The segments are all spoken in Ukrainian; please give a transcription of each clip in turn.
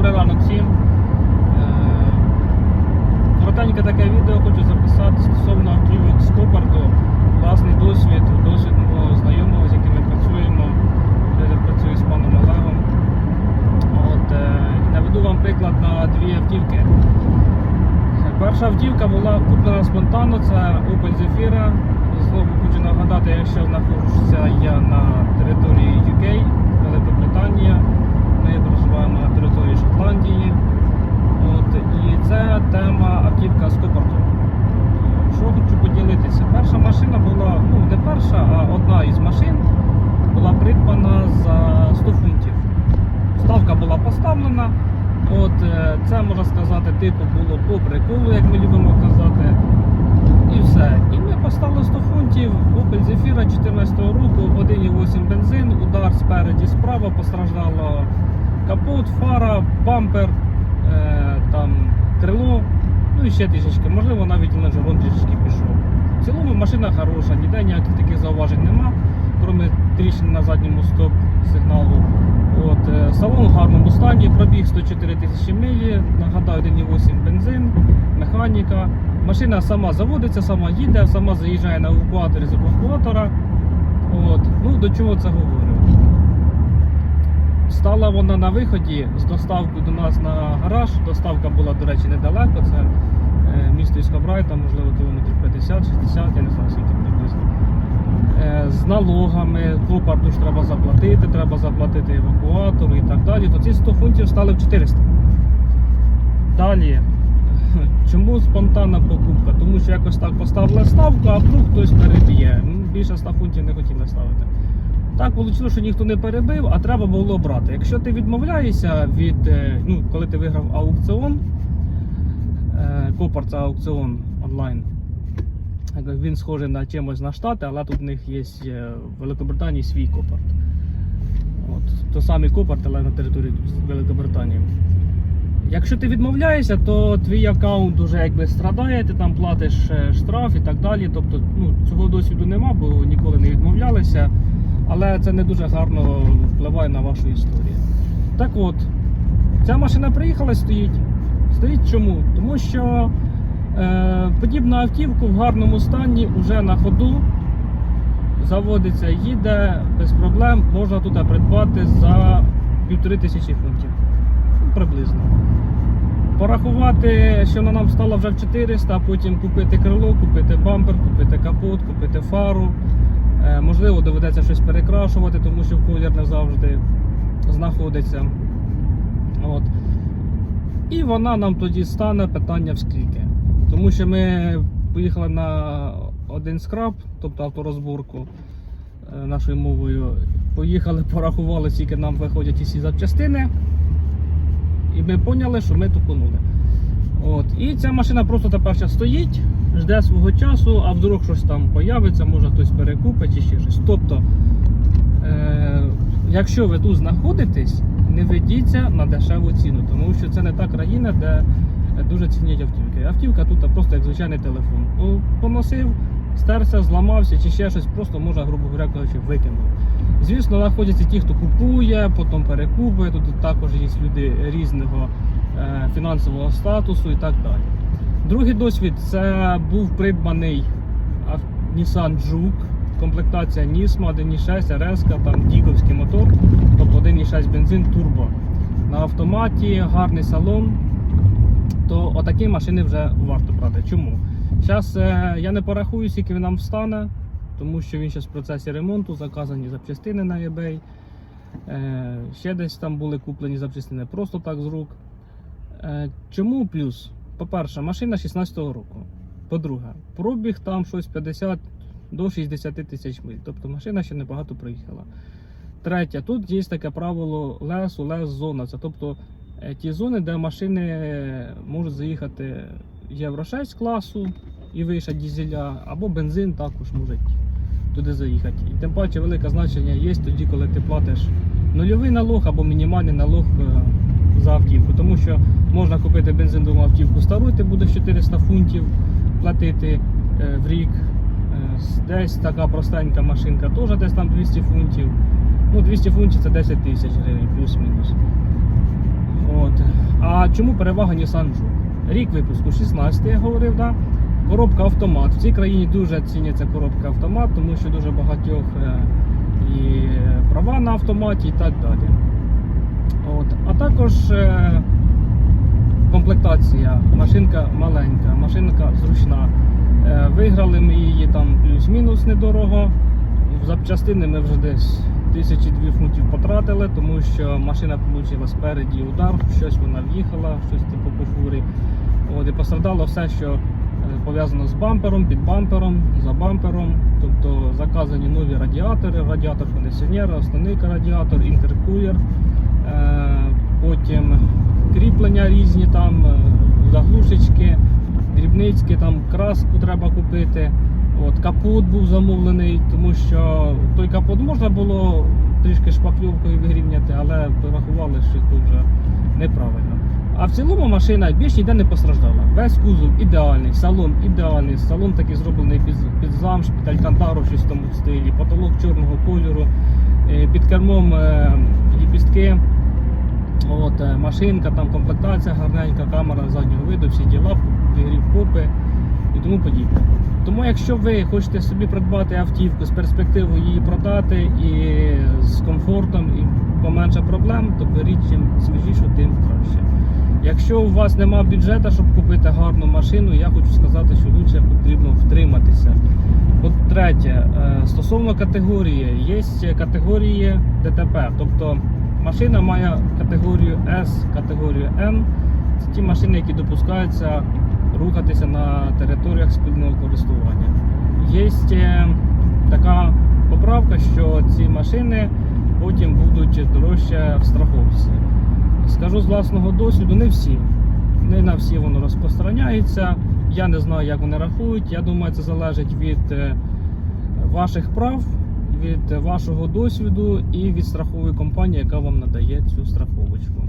Добрий ранок всім. Е, Коротеньке таке відео хочу записати стосовно автівок з Копарту. Власний досвід, досвід мого знайомого, з яким ми працюємо. Я працюю з паном Олегом. От, е, наведу вам приклад на дві автівки. Перша автівка була куплена спонтанно, це Opel Zafira. Знову хочу нагадати, якщо знаходжуся я на території UK, Великобританія. Ми проживаємо на території Шотландії. От, і це тема автівка з Копорту. Що хочу поділитися? Перша машина була, ну не перша, а одна із машин була придбана за 100 фунтів. Ставка була поставлена. От е, це можна сказати, типу було по приколу, як ми любимо казати. І все. І ми поставили 100 фунтів, Opel Zafira 14 року, 1,8 бензин, удар спереді справа, постраждало капот, фара, бампер, е, там крило, ну і ще трішечки, можливо, навіть лонжерон трішечки пішов. В цілому машина хороша, ніде ніяких таких зауважень нема, крім тріщин на задньому стоп сигналу. От, е, салон в гарному стані, пробіг 104 тисячі милі, нагадаю, 1,8 бензин, механіка. Машина сама заводиться, сама їде, сама заїжджає на евакуатор з евакуатора. От. Ну, до чого це говорю? Стала вона на виході з доставкою до нас на гараж. Доставка була, до речі, недалеко. Це е, місто Іскобрай, там можливо кілометрів 50-60, я не знаю скільки приблизно. Е, з налогами, копарту ж треба заплатити, треба заплатити евакуатору і так далі. То ці 100 фунтів стали в 400. Далі. Чому спонтанна покупка? Тому що якось так поставили ставку, а вдруг хтось переб'є. Більше 100 фунтів не хотіли ставити. Так вийшло, що ніхто не перебив, а треба було брати. Якщо ти відмовляєшся від, е, ну, коли ти виграв аукціон, е, Копар це аукціон онлайн. Він схожий на чимось на штати, але тут в них є е, в Великобританії свій Копарт. От, то самий Копарт, але на території Великобританії. Якщо ти відмовляєшся, то твій аккаунт вже якби страдає, ти там платиш штраф і так далі. Тобто ну, цього досвіду нема, бо ніколи не відмовлялися. Але це не дуже гарно впливає на вашу історію. Так от, ця машина приїхала стоїть. Стоїть чому? Тому що е, подібна автівка в гарному стані вже на ходу заводиться, їде без проблем, можна тут придбати за півтори тисячі фунтів. Ну, Приблизно. Порахувати, що вона нам стала вже в 400, а потім купити крило, купити бампер, купити капот, купити фару. Е, Можливо, доведеться щось перекрашувати, тому що колір не завжди знаходиться. От. І вона нам тоді стане питання в скільки. Тому що ми поїхали на один скраб, тобто авторозборку е, нашою мовою. Поїхали, порахували, скільки нам виходять усі запчастини. І ми поняли, що ми тупонули. От. І ця машина просто тепер ще стоїть, жде свого часу, а вдруг щось там появиться, може хтось перекупить чи ще щось. Тобто, е- якщо ви тут знаходитесь, не ведіться на дешеву ціну, тому що це не та країна, де дуже цінять автівки. Автівка тут просто як звичайний телефон. Поносив, стерся, зламався чи ще щось, просто можна, грубо говоря, кажучи, викинув. Звісно, знаходяться ті, хто купує, потім перекупує. Тут також є люди різного фінансового статусу і так далі. Другий досвід це був придбаний Nissan Juke, комплектація Nismo 1.6 РС, там діковський мотор, тобто 1.6 бензин турбо. На автоматі, гарний салон. То отакі машини вже варто брати. Чому? Зараз е, я не порахую, скільки він нам встане, тому що він зараз в процесі ремонту, заказані запчастини на eBay. Е, ще десь там були куплені запчастини просто так з рук. Е, чому плюс? По-перше, машина 16-го року. По-друге, пробіг там щось 50 до 60 тисяч миль. Тобто машина ще небагато проїхала. Третє, тут є таке правило лесу, лес зона. Це тобто е, ті зони, де машини можуть заїхати Євро 6 класу і вище дізеля, або бензин також може туди заїхати. І тим паче велике значення є тоді, коли ти платиш нульовий налог або мінімальний налог е, за автівку. Тому що можна купити бензинову автівку стару, ти будеш 400 фунтів платити е, в рік. Е, Десь така простенька машинка теж десь там 200 фунтів. Ну, 200 фунтів це 10 тисяч гривень, плюс-мінус. От. А чому перевага Nissan Juke? Рік випуску 16, я говорив, да? коробка автомат. В цій країні дуже ціняться коробка автомат, тому що дуже багатьох е, і права на автоматі і так далі. От. А також е, комплектація. Машинка маленька, машинка зручна. Е, Виграли ми її там плюс-мінус недорого. В запчастини ми вже десь тисячі дві фунтів потратили, тому що машина отримала спереді удар, щось вона в'їхала, щось типу по фурі. От, і постраждало все, що е, пов'язано з бампером, під бампером, за бампером. Тобто заказані нові радіатори, радіатор кондиціонера, основний радіатор, інтеркулер. Е, Потім кріплення різні, там е, заглушечки, дрібнички, там краску треба купити. От, капот був замовлений, тому що той капот можна було трішки шпакльовкою вирівняти, але порахували, що це вже неправильно. А в цілому машина більш ніде не постраждала. Весь кузов ідеальний, салон ідеальний, салон такий зроблений під, під замш, під алькантару, в тому стилі, потолок чорного кольору, е, під кермом е, ліпістки. От, е, машинка, там комплектація гарненька, камера заднього виду, всі діла, підігрів попи і тому подібне. Тому якщо ви хочете собі придбати автівку з перспективою її продати і з комфортом і поменше проблем, то беріть чим свіжішу, тим краще. Якщо у вас нема бюджету, щоб купити гарну машину, я хочу сказати, що лучше потрібно втриматися. По-третє, е, стосовно категорії, є категорії ДТП, тобто машина має категорію S, категорію N. Це ті машини, які допускаються рухатися на територіях спільного користування. Є е, така поправка, що ці машини потім будуть дорожче в страховці. Скажу з власного досвіду, не всі. Не на всі воно розпространяється. Я не знаю, як вони рахують. Я думаю, це залежить від е, ваших прав, від вашого досвіду і від страхової компанії, яка вам надає цю страховочку.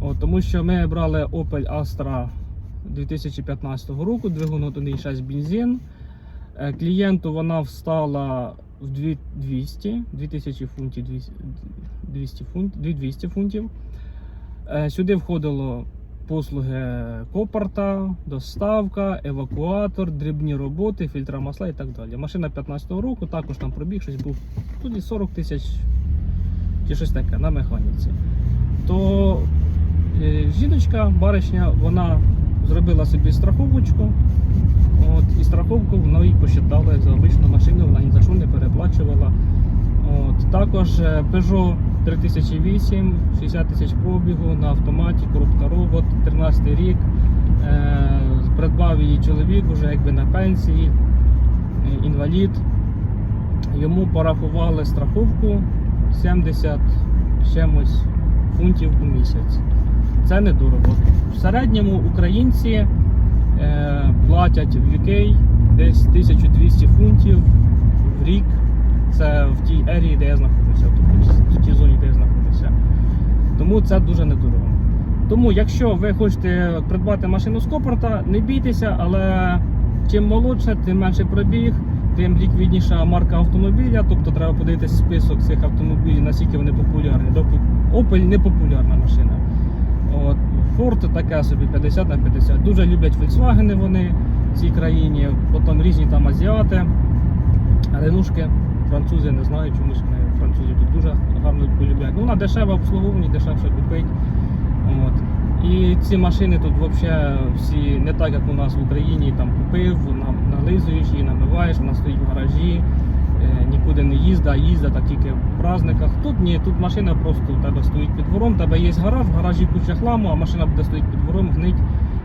От, тому що ми брали Opel Astra 2015 року, двигун 1.6 бензин. Е, Клієнту вона встала в 200, 2000 фунтів, 200 200 фунтів, 2200 фунтів. Е, Сюди входило послуги копорта, доставка, евакуатор, дрібні роботи, фільтра масла і так далі. Машина 15-го року, також там пробіг щось був тоді 40 тисяч чи щось таке на механіці. То е, жіночка, баришня, вона зробила собі страховочку. От, і страховку вона їй посчитали за обичну машину, вона ні за що не переплачувала. От, також е, Peugeot 3008, 60 тисяч пробігу на автоматі, коробка робот, 13 рік. Е, придбав її чоловік вже якби на пенсії, е, інвалід. Йому порахували страховку 70 чимось фунтів у місяць. Це недорого. В середньому українці е, платять в UK десь 1200 фунтів в рік. Це в тій ерії, де я знаходжуся, в тій зоні, де я знаходжуся. Тому це дуже недорого. Тому, якщо ви хочете придбати машину з копорта, не бійтеся, але чим молодше, тим менше пробіг, тим ліквідніша марка автомобіля. Тобто треба подивитися список цих автомобілів, наскільки вони популярні. Opel не популярна машина. От, Ford таке собі 50 на 50. Дуже люблять Volkswagen вони в цій країні, потім різні там азіати, ренушки, французи не знаю, чомусь вони французів тут дуже гарно полюбляють. Ну, вона дешева в обслуговуванні, дешевше купить. От. І ці машини тут взагалі всі не так, як у нас в Україні, там купив, на- нализуєш її, намиваєш, вона стоїть в гаражі, е, нікуди не їздить, а їздить так тільки в праздниках. Тут ні, тут машина просто у тебе стоїть під двором, у тебе є гараж, в гаражі куча хламу, а машина буде стоїть під двором, гнить.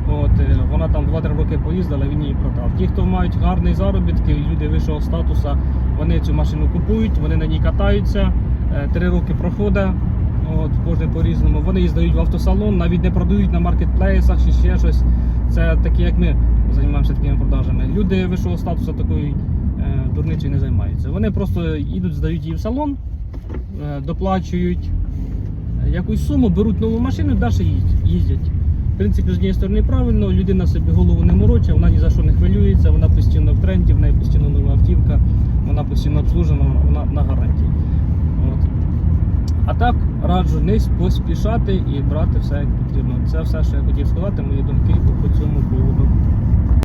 От, е, вона там 2-3 роки поїздила, він її продав. Ті, хто мають гарний заробітки, люди вищого статусу, вони цю машину купують, вони на ній катаються, 3 роки проходить. От, кожен по-різному. Вони її здають в автосалон, навіть не продають на маркетплейсах чи ще щось. Це такі, як ми займаємося такими продажами. Люди вищого статусу такої е, дурницею не займаються. Вони просто їдуть, здають її в салон, е, доплачують е, якусь суму, беруть нову машину, далі їдь- їздять. Принципі, з однієї сторони правильно, людина собі голову не морочить, вона ні за що не хвилюється, вона постійно в тренді, в неї постійно нова автівка, вона постійно обслужена, вона на гарантії. От. А так раджу не поспішати і брати все як потрібно. Це все, що я хотів сказати, мої думки по